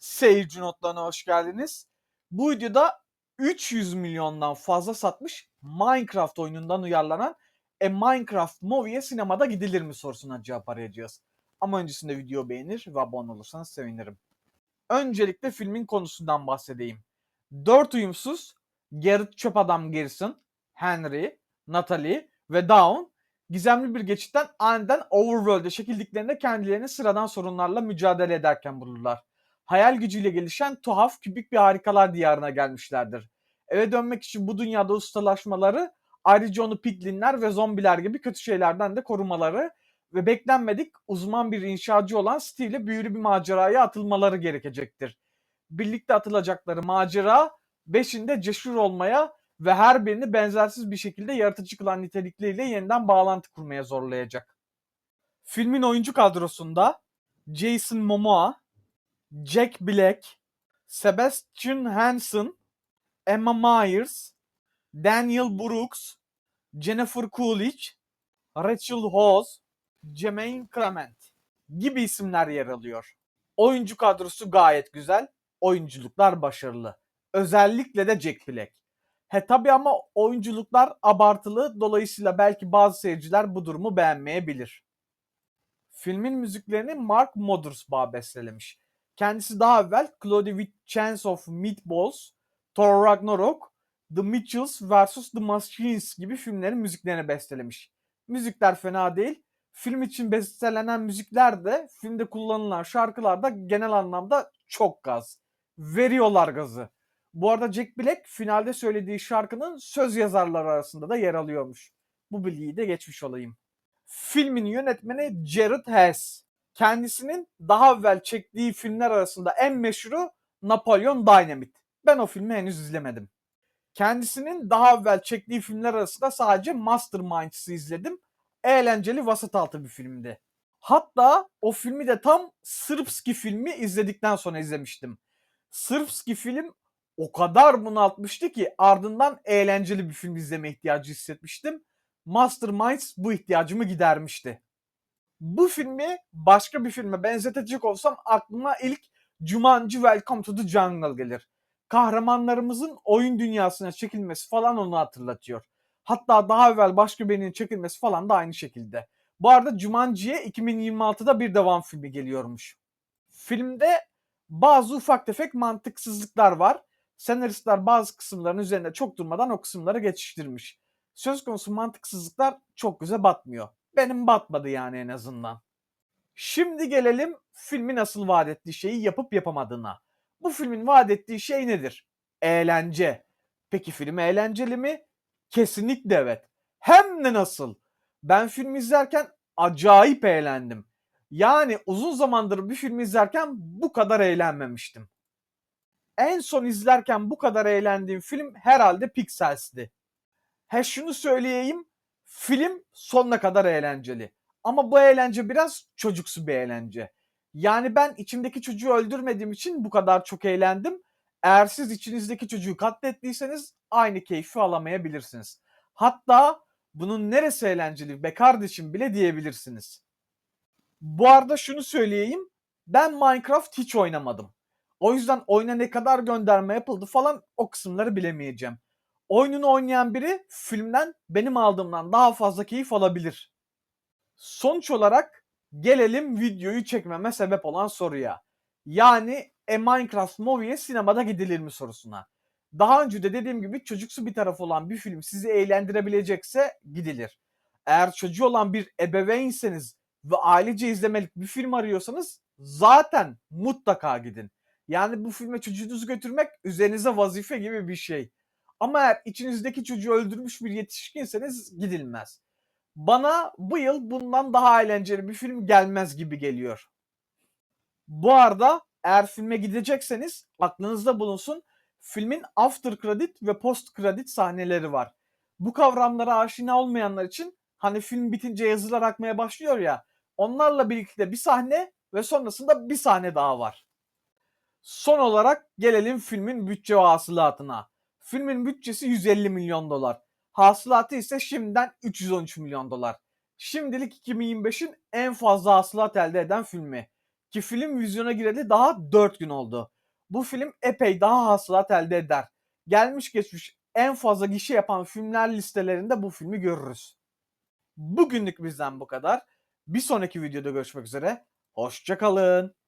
Seyirci notlarına hoş geldiniz. Bu videoda 300 milyondan fazla satmış Minecraft oyunundan uyarlanan A Minecraft Movie'ye sinemada gidilir mi sorusuna cevap arayacağız. Ama öncesinde video beğenir ve abone olursanız sevinirim. Öncelikle filmin konusundan bahsedeyim. Dört uyumsuz Garrett çöp adam Garrison, Henry, Natalie ve Dawn gizemli bir geçitten aniden Overworld'e çekildiklerinde kendilerini sıradan sorunlarla mücadele ederken bulurlar. Hayal gücüyle gelişen tuhaf kübik bir harikalar diyarına gelmişlerdir. Eve dönmek için bu dünyada ustalaşmaları ayrıca onu piglinler ve zombiler gibi kötü şeylerden de korumaları ve beklenmedik uzman bir inşacı olan Steve'le büyülü bir maceraya atılmaları gerekecektir. Birlikte atılacakları macera beşinde cesur olmaya ve her birini benzersiz bir şekilde yaratıcı kılan nitelikleriyle yeniden bağlantı kurmaya zorlayacak. Filmin oyuncu kadrosunda Jason Momoa, Jack Black, Sebastian Hansen, Emma Myers, Daniel Brooks, Jennifer Coolidge, Rachel Hawes, Jermaine Clement gibi isimler yer alıyor. Oyuncu kadrosu gayet güzel, oyunculuklar başarılı. Özellikle de Jack Black. He tabi ama oyunculuklar abartılı dolayısıyla belki bazı seyirciler bu durumu beğenmeyebilir. Filmin müziklerini Mark Mothersbaugh bestelemiş. Kendisi daha evvel with Chance of Meatballs, Thor Ragnarok, The Mitchells vs. The Machines gibi filmlerin müziklerini bestelemiş. Müzikler fena değil. Film için bestelenen müzikler de filmde kullanılan şarkılar da genel anlamda çok gaz. Veriyorlar gazı. Bu arada Jack Black finalde söylediği şarkının söz yazarları arasında da yer alıyormuş. Bu bilgiyi de geçmiş olayım. Filmin yönetmeni Jared Hess. Kendisinin daha evvel çektiği filmler arasında en meşhuru Napolyon Dynamite. Ben o filmi henüz izlemedim. Kendisinin daha evvel çektiği filmler arasında sadece Masterminds'ı izledim. Eğlenceli vasat altı bir filmdi. Hatta o filmi de tam Sırpski filmi izledikten sonra izlemiştim. Sırpski film o kadar bunaltmıştı ki ardından eğlenceli bir film izleme ihtiyacı hissetmiştim. Masterminds bu ihtiyacımı gidermişti. Bu filmi başka bir filme benzetecek olsam aklıma ilk Jumanji Welcome to the Jungle gelir. Kahramanlarımızın oyun dünyasına çekilmesi falan onu hatırlatıyor. Hatta daha evvel başka birinin çekilmesi falan da aynı şekilde. Bu arada Jumanji'ye 2026'da bir devam filmi geliyormuş. Filmde bazı ufak tefek mantıksızlıklar var. Senaristler bazı kısımların üzerinde çok durmadan o kısımları geçiştirmiş. Söz konusu mantıksızlıklar çok göze batmıyor. Benim batmadı yani en azından. Şimdi gelelim filmin asıl vaat ettiği şeyi yapıp yapamadığına. Bu filmin vaat ettiği şey nedir? Eğlence. Peki film eğlenceli mi? Kesinlikle evet. Hem de nasıl? Ben film izlerken acayip eğlendim. Yani uzun zamandır bir film izlerken bu kadar eğlenmemiştim. En son izlerken bu kadar eğlendiğim film herhalde Pixels'di. He şunu söyleyeyim. Film sonuna kadar eğlenceli. Ama bu eğlence biraz çocuksu bir eğlence. Yani ben içimdeki çocuğu öldürmediğim için bu kadar çok eğlendim. Eğer siz içinizdeki çocuğu katlettiyseniz aynı keyfi alamayabilirsiniz. Hatta bunun neresi eğlenceli be kardeşim bile diyebilirsiniz. Bu arada şunu söyleyeyim. Ben Minecraft hiç oynamadım. O yüzden oyuna ne kadar gönderme yapıldı falan o kısımları bilemeyeceğim. Oyununu oynayan biri filmden benim aldığımdan daha fazla keyif alabilir. Sonuç olarak gelelim videoyu çekmeme sebep olan soruya. Yani A Minecraft Movie'ye sinemada gidilir mi sorusuna. Daha önce de dediğim gibi çocuksu bir taraf olan bir film sizi eğlendirebilecekse gidilir. Eğer çocuğu olan bir ebeveynseniz ve ailece izlemelik bir film arıyorsanız zaten mutlaka gidin. Yani bu filme çocuğunuzu götürmek üzerinize vazife gibi bir şey. Ama eğer içinizdeki çocuğu öldürmüş bir yetişkinseniz gidilmez. Bana bu yıl bundan daha eğlenceli bir film gelmez gibi geliyor. Bu arada eğer filme gidecekseniz aklınızda bulunsun filmin after credit ve post credit sahneleri var. Bu kavramlara aşina olmayanlar için hani film bitince yazılar akmaya başlıyor ya onlarla birlikte bir sahne ve sonrasında bir sahne daha var. Son olarak gelelim filmin bütçe ve hasılatına. Filmin bütçesi 150 milyon dolar. Hasılatı ise şimdiden 313 milyon dolar. Şimdilik 2025'in en fazla hasılat elde eden filmi. Ki film vizyona gireli daha 4 gün oldu. Bu film epey daha hasılat elde eder. Gelmiş geçmiş en fazla gişe yapan filmler listelerinde bu filmi görürüz. Bugünlük bizden bu kadar. Bir sonraki videoda görüşmek üzere. Hoşçakalın.